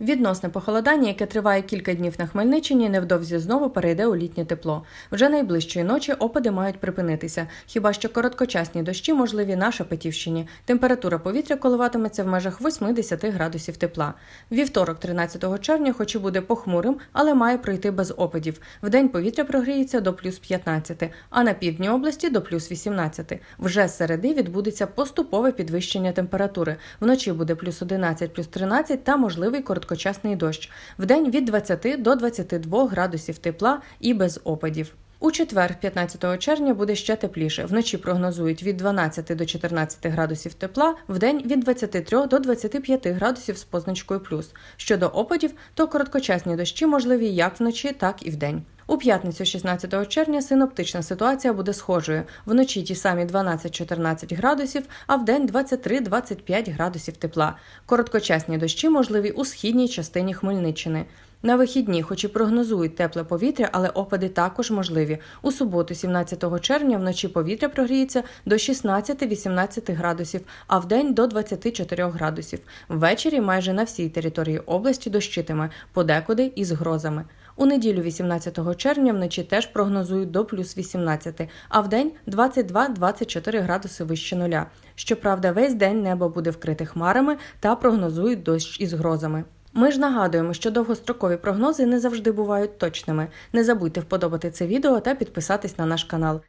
Відносне похолодання, яке триває кілька днів на Хмельниччині, невдовзі знову перейде у літнє тепло. Вже найближчої ночі опади мають припинитися. Хіба що короткочасні дощі можливі на Шепетівщині. Температура повітря коливатиметься в межах 80 градусів тепла. Вівторок, 13 червня, хоч і буде похмурим, але має пройти без опадів. Вдень повітря прогріється до плюс 15, а на півдні області до плюс 18. Вже з середи відбудеться поступове підвищення температури. Вночі буде плюс 11, плюс 13 та можливий короткочасний дощ. Вдень від 20 до 22 градусів тепла і без опадів. У четвер, 15 червня, буде ще тепліше. Вночі прогнозують від 12 до 14 градусів тепла, вдень від 23 до 25 градусів з позначкою плюс. Щодо опадів, то короткочасні дощі можливі як вночі, так і вдень. У п'ятницю, 16 червня, синоптична ситуація буде схожою. Вночі ті самі 12-14 градусів, а вдень 23-25 градусів тепла. Короткочасні дощі можливі у східній частині Хмельниччини. На вихідні, хоч і прогнозують тепле повітря, але опади також можливі. У суботу, 17 червня, вночі повітря прогріється до 16-18 градусів, а вдень до 24 градусів. Ввечері майже на всій території області дощитиме, подекуди із грозами. У неділю 18 червня вночі теж прогнозують до плюс 18, а вдень 22-24 градуси вище нуля. Щоправда, весь день небо буде вкрите хмарами та прогнозують дощ із грозами. Ми ж нагадуємо, що довгострокові прогнози не завжди бувають точними. Не забудьте вподобати це відео та підписатись на наш канал.